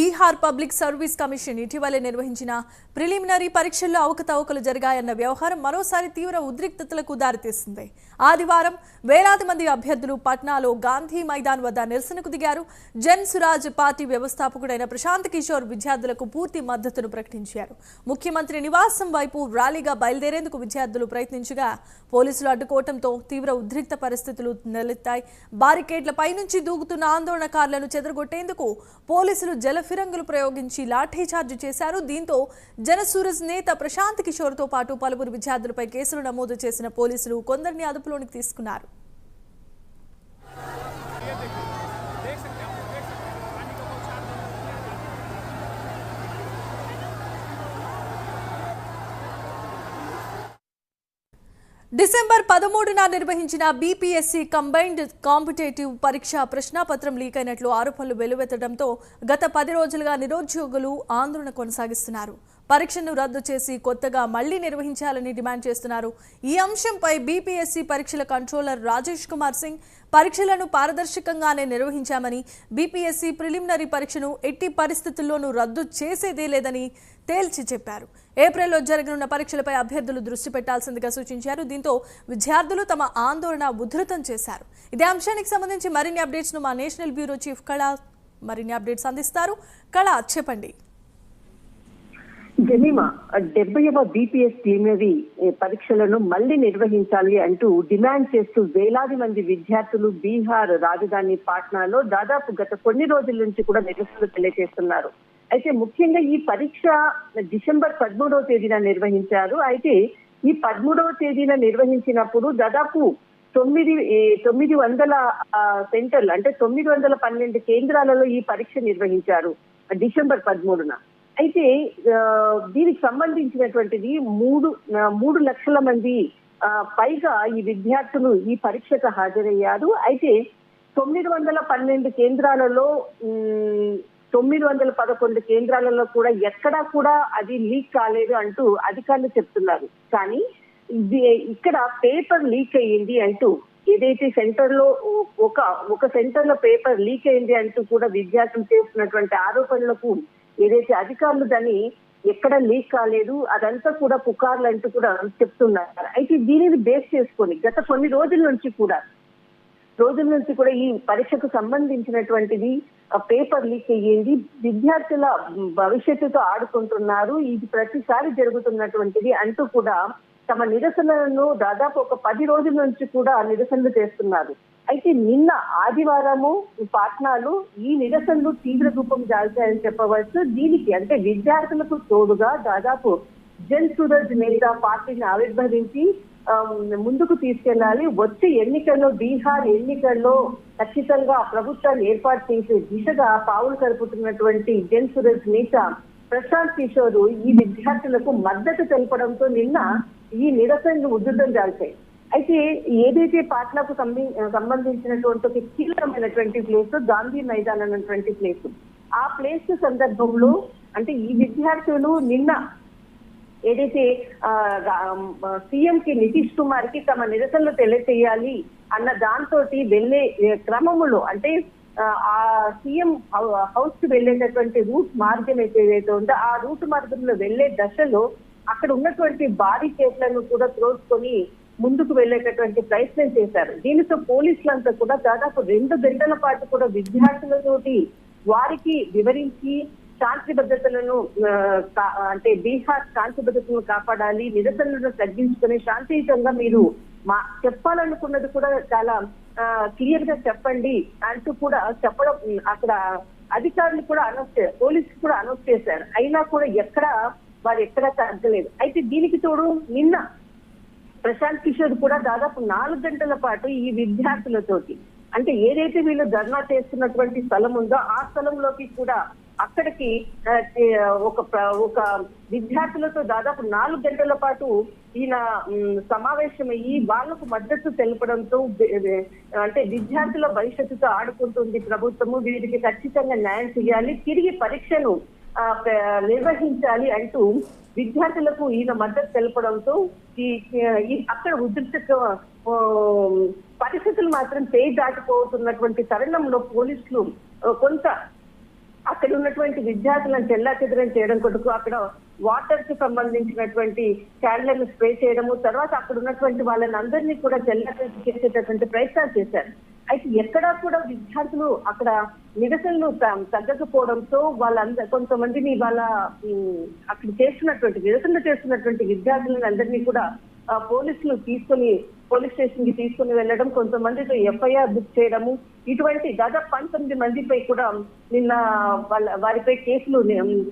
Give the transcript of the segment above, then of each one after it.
Bihar public service commission ఇటీవలే నిర్వహించిన preliminary పరీక్షల్లో అవకతవకలు జరిగాయన్న వ్యవహారం మరోసారి తీవ్ర ఉద్రిక్తతలకు దారితీస్తుంది ఆదివారం వేలాది మంది అభ్యర్థులు పట్నాలో గాంధీ మైదాన్ వద్ద నిరసనకు దిగారు. జన్ సురాజ్ పార్టీ వ్యవస్థాపకుడైన ప్రశాంత్ కిషోర్ విద్యార్థులకు పూర్తి మద్దతును ప్రకటించారు. ముఖ్యమంత్రి నివాసం వైపు ర్యాలీగా బయలుదేరేందుకు విద్యార్థులు ప్రయత్నించగా పోలీసులు అడ్డుకోవడంతో తీవ్ర ఉద్రిక్త పరిస్థితులు నెలెత్తాయి. బారికేడ్లపై పైనుంచి దూకుతున్న ఆందోళనకారులను చెదరగొట్టేందుకు పోలీసులు ఫిరంగులు ప్రయోగించి లాఠీఛార్జ్ చేశారు. దీంతో జనసూరజ్ నేత ప్రశాంత్ కిషోర్తో పాటు పలువురు విద్యార్థులపై కేసులు నమోదు చేసిన పోలీసులు కొందరిని అదుపులోనికి తీసుకున్నారు. డిసెంబర్ పదమూడున నిర్వహించిన బీపీఎస్సీ కంబైన్డ్ కాంపిటేటివ్ పరీక్ష ప్రశ్నాపత్రం లీక్ అయినట్లు ఆరోపణలు వెలువెత్తడంతో గత పది రోజులుగా నిరుద్యోగులు ఆందోళన కొనసాగిస్తున్నారు. పరీక్షను రద్దు చేసి కొత్తగా మళ్ళీ నిర్వహించాలని డిమాండ్ చేస్తున్నారు. ఈ అంశంపై బీపీఎస్సీ పరీక్షల కంట్రోలర్ రాజేష్ కుమార్ సింగ్ పరీక్షలను పారదర్శకంగానే నిర్వహించామని బీపీఎస్సీ ప్రిలిమినరీ పరీక్షను ఎట్టి పరిస్థితుల్లోనూ రద్దు చేసేదే లేదని తేల్చి చెప్పారు. ఏప్రిల్లో జరగనున్న పరీక్షలపై అభ్యర్థులు దృష్టి పెట్టాల్సిందిగా సూచించారు. దీంతో విద్యార్థులు తమ ఆందోళన ఉధృతం చేశారు. ఇదే అంశానికి సంబంధించి మరిన్ని అప్డేట్స్ను మా నేషనల్ బ్యూరో చీఫ్ కళ మరిన్ని అప్డేట్స్ అందిస్తారు. కళ చెప్పండి. జమీమా డెబ్బైవ బీపీఎస్ ప్రిలిమినరీ పరీక్షలను మళ్ళీ నిర్వహించాలి అంటూ డిమాండ్ చేస్తూ వేలాది మంది విద్యార్థులు బీహార్ రాజధాని పాట్నాలో దాదాపు గత కొన్ని రోజుల నుంచి కూడా నిరసనలు తెలియజేస్తున్నారు. అయితే ముఖ్యంగా ఈ పరీక్ష డిసెంబర్ పదమూడవ తేదీన నిర్వహించారు. అయితే ఈ పదమూడవ తేదీన నిర్వహించినప్పుడు దాదాపు తొమ్మిది తొమ్మిది వందల సెంటర్లు అంటే తొమ్మిది వందల పన్నెండు కేంద్రాలలో ఈ పరీక్ష నిర్వహించారు డిసెంబర్ పదమూడున. అయితే దీనికి సంబంధించినటువంటిది మూడు మూడు లక్షల మంది ఆ, పైగా ఈ విద్యార్థులు ఈ పరీక్షకు హాజరయ్యారు. అయితే తొమ్మిది వందల పన్నెండు కేంద్రాలలో తొమ్మిది వందల పదకొండు కేంద్రాలలో కూడా ఎక్కడా కూడా అది లీక్ కాలేదు అంటూ అధికారులు చెప్తున్నారు. కానీ ఇక్కడ పేపర్ లీక్ అయ్యింది అంటూ ఏదైతే సెంటర్లో ఒక ఒక సెంటర్లో పేపర్ లీక్ అయింది అంటూ కూడా విద్యార్థులు చేస్తున్నటువంటి ఆరోపణలకు ఏదైతే అధికారులు దాన్ని ఎక్కడ లీక్ కాలేదు అదంతా కూడా పుకార్లు అంటూ కూడా చెప్తున్నారు. అయితే దీనిని బేస్ చేసుకొని గత కొన్ని రోజుల నుంచి కూడా రోజుల నుంచి కూడా ఈ పరీక్షకు సంబంధించినటువంటిది ఆ పేపర్ లీక్ అయ్యింది. విద్యార్థుల భవిష్యత్తుతో ఆడుకుంటున్నారు. ఇది ప్రతిసారి జరుగుతున్నటువంటిది అంటూ కూడా తమ నిరసనలను దాదాపు ఒక పది రోజుల నుంచి కూడా నిరసనలు చేస్తున్నారు. అయితే నిన్న ఆదివారము పాట్నాలు ఈ నిరసనలు తీవ్ర రూపం దాల్చాయని చెప్పవచ్చు. దీనికి అంటే విద్యార్థులకు తోడుగా దాదాపు జన్ సూరజ్ నేత పార్టీని ఆవిర్భవించి ముందుకు తీసుకెళ్ళాలి వచ్చే ఎన్నికల్లో బీహార్ ఎన్నికల్లో ఖచ్చితంగా ప్రభుత్వాన్ని ఏర్పాటు చేసే దిశగా పావులు కలుపుతున్నటువంటి జన్ సూరజ్ నేత ప్రశాంత్ కిషోర్ ఈ విద్యార్థులకు మద్దతు తెలపడంతో నిన్న ఈ నిరసనలు ఉధృతం జాల్చాయి అయితే ఏదైతే పాట్లకు సంబంధించినటువంటి ఒక కీలకమైనటువంటి ప్లేస్ గాంధీ మైదాన్ అన్నటువంటి ప్లేస్ ఆ ప్లేస్ సందర్భంలో అంటే ఈ విద్యార్థులు నిన్న ఏదైతే సీఎం కి నితీష్ కుమార్కి తమ నిరసనలు తెలియచేయాలి అన్న దాంతో వెళ్ళే ఏ, క్రమములో అంటే ఆ, సీఎం హౌస్కి వెళ్ళేటటువంటి రూట్ మార్గం అయితే ఏదైతే ఉందో ఆ రూట్ మార్గంలో వెళ్ళే దశలో అక్కడ ఉన్నటువంటి బారికేట్లను కూడా త్రోసుకొని ముందుకు వెళ్ళేటటువంటి ప్రయత్నం చేశారు. దీనితో పోలీసులంతా కూడా దాదాపు రెండు గంటల పాటు కూడా విద్యార్థులతోటి వారికి వివరించి శాంతి భద్రతలను అంటే బీహార్ శాంతి భద్రతలను కాపాడాలి నిరసనలను తగ్గించుకొని శాంతియుతంగా మీరు మా చెప్పాలనుకున్నది కూడా చాలా క్లియర్గా చెప్పండి అంటూ కూడా చెప్పడం అక్కడ అధికారులు కూడా అనౌన్స్ చేశారు పోలీసులు కూడా అనౌన్స్ చేశారు. అయినా కూడా ఎక్కడ వారు ఎక్కడ తగ్గలేదు. అయితే దీనికి తోడు నిన్న ప్రశాంత్ కిషోర్ కూడా దాదాపు నాలుగు గంటల పాటు ఈ విద్యార్థులతోటి అంటే ఏదైతే వీళ్ళు ధర్నా చేస్తున్నటువంటి స్థలం ఉందో ఆ స్థలంలోకి కూడా అక్కడికి ఒక ఒక విద్యార్థులతో దాదాపు నాలుగు గంటల పాటు ఈయన సమావేశమయ్యి వాళ్ళకు మద్దతు తెలపడంతో అంటే విద్యార్థుల భవిష్యత్తుతో ఆడుకుంటుంది ప్రభుత్వము. వీరికి ఖచ్చితంగా న్యాయం చేయాలి. తిరిగి పరీక్షను నిర్వహించాలి అంటూ విద్యార్థులకు ఈయన మద్దతు తెలపడంతో ఈ అక్కడ ఉద్రిక్త పరిస్థితులు మాత్రం చేయి దాటిపోతున్నటువంటి తరుణంలో పోలీసులు కొంత అక్కడ ఉన్నటువంటి విద్యార్థులను చెల్లా చేయడం కొరకు అక్కడ వాటర్కి సంబంధించినటువంటి క్యాండ్లను స్ప్రే చేయడము తర్వాత అక్కడ ఉన్నటువంటి వాళ్ళని అందరినీ కూడా చెల్లా చేసేటటువంటి ప్రయత్నాలు చేశారు. అయితే ఎక్కడా కూడా విద్యార్థులు అక్కడ నిరసనలు తగ్గకపోవడంతో వాళ్ళందరూ కొంతమందిని వాళ్ళ అక్కడ చేస్తున్నటువంటి నిరసనలు చేస్తున్నటువంటి విద్యార్థులను అందరినీ కూడా పోలీసులు తీసుకొని పోలీస్ స్టేషన్కి తీసుకుని వెళ్ళడం కొంతమందితో ఎఫ్ఐఆర్ బుక్ చేయడము ఇటువంటి దాదాపు పంతొమ్మిది మందిపై కూడా నిన్న వాళ్ళ వారిపై కేసులు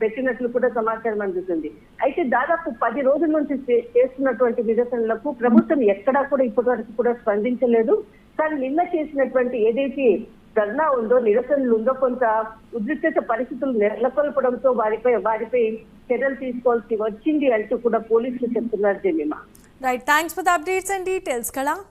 పెట్టినట్లు కూడా సమాచారం అందుతుంది. అయితే దాదాపు పది రోజుల నుంచి చేస్తున్నటువంటి నిరసనలకు ప్రభుత్వం ఎక్కడా కూడా ఇప్పటి వరకు కూడా స్పందించలేదు. కానీ నిన్న చేసినటువంటి ఏదైతే ధర్నా ఉందో నిరసనలు ఉందో కొంత ఉద్రిక్త పరిస్థితులు నెలకొల్పడంతో వారిపై వారిపై చర్యలు తీసుకోవాల్సి వచ్చింది అంటూ కూడా పోలీసులు చెప్తున్నారు Jemima. Right, thanks for the updates and details, Kala.